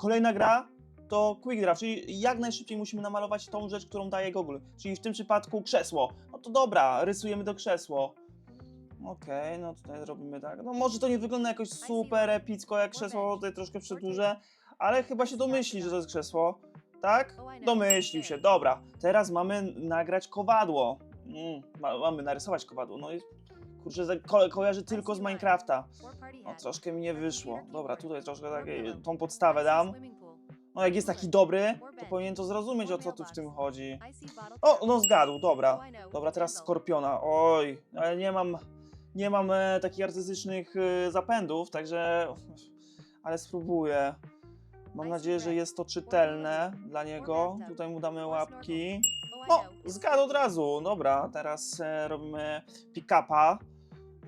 Kolejna gra to Quick Draw, czyli jak najszybciej musimy namalować tą rzecz, którą daje Google. Czyli w tym przypadku krzesło. No to dobra, rysujemy to krzesło. Okej, no tutaj zrobimy tak. No może to nie wygląda jakoś super epicko jak krzesło, tutaj troszkę przedłużę, ale chyba się domyśli, że to jest krzesło. Tak? Domyślił się, dobra. Teraz mamy nagrać kowadło. Mm, ma, mamy narysować kowadło. No i kurczę, ko kojarzy tylko z Minecrafta. No troszkę mi nie wyszło. Dobra, tutaj troszkę takiej, tą podstawę dam. No jak jest taki dobry, to powinien to zrozumieć o co tu w tym chodzi. O, no zgadł, dobra. Dobra, teraz skorpiona. Oj, ale nie mam, nie mam e, takich artystycznych e, zapędów, także. Ale spróbuję. Mam nadzieję, że jest to czytelne dla niego. Tutaj mu damy łapki. O, zgadł od razu. Dobra, teraz e, robimy pick-upa.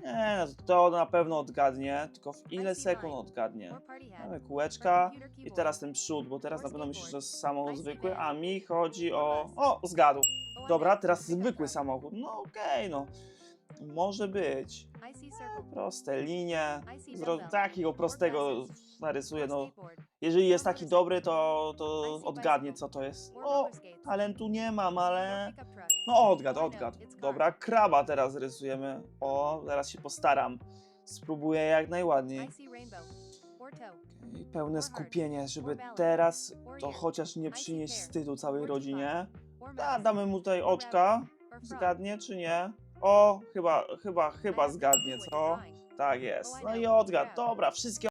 Nie, no to na pewno odgadnie, tylko w ile sekund odgadnie? Mamy kółeczka i teraz ten przód, bo teraz na pewno myślisz, że to jest samochód zwykły, a mi chodzi o... O, zgadł. Dobra, teraz zwykły samochód. No okej, no. Może być. Proste linie. Zro- takiego prostego narysuję, no. Jeżeli jest taki dobry, to, to odgadnie, co to jest. O, talentu nie mam, ale... No odgad, odgad. Dobra, kraba teraz rysujemy. O, zaraz się postaram. Spróbuję jak najładniej. I pełne skupienie, żeby teraz to chociaż nie przynieść wstydu całej rodzinie. Da, damy mu tutaj oczka. Zgadnie czy nie? O, chyba, chyba, chyba zgadnie, co? Tak jest. No i odgad. Dobra, wszystkie